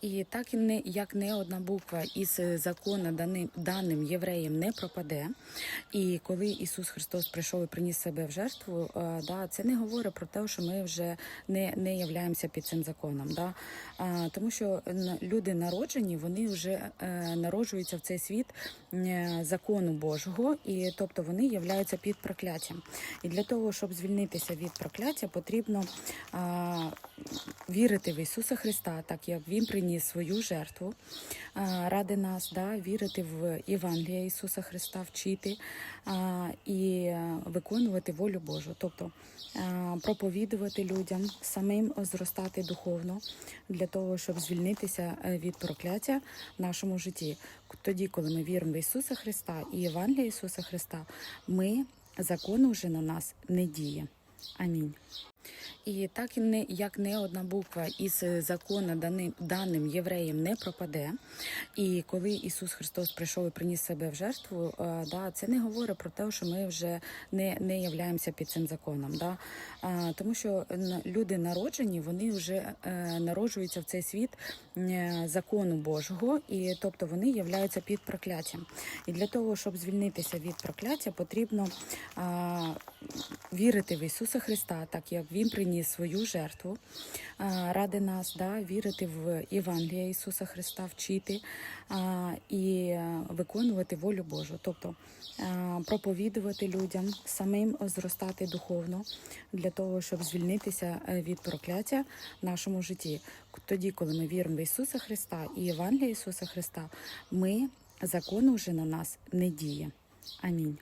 І так і як не одна буква із закону даним, даним євреям не пропаде. І коли Ісус Христос прийшов і приніс себе в жертву, е, да, це не говорить про те, що ми вже не, не являємося під цим законом. Да? Тому що люди народжені, вони вже е, народжуються в цей світ е, закону Божого, і тобто вони являються під прокляттям. І для того, щоб звільнитися від прокляття, потрібно вірити в Ісуса Христа, так як Він приніс свою жертву ради нас, да, вірити в Євангелія Ісуса Христа, вчити і виконувати волю Божу, тобто проповідувати людям, самим зростати духовно для того, щоб звільнитися е, від прокляття в нашому житті. Тоді, коли ми віримо в Ісуса Христа і Євангелія Ісуса Христа, ми закон вже на нас не діє. Амінь. І так не як не одна буква із закону даним, даним євреям не пропаде. І коли Ісус Христос прийшов і приніс себе в жертву, е, да, це не говорить про те, що ми вже не, не являємося під цим законом. Да? Тому що люди народжені, вони вже е, народжуються в цей світ е, закону Божого, і тобто вони являються під прокляттям. І для того, щоб звільнитися від прокляття, потрібно вірити в Ісуса Христа, так як Він приніс свою жертву ради нас, да, вірити в Євангелія Ісуса Христа, вчити і виконувати волю Божу, тобто проповідувати людям, самим зростати духовно для того, щоб звільнитися е, від прокляття в нашому житті. Тоді, коли ми віримо в Ісуса Христа і Євангелія Ісуса Христа, ми закон вже на нас не діє. Амінь.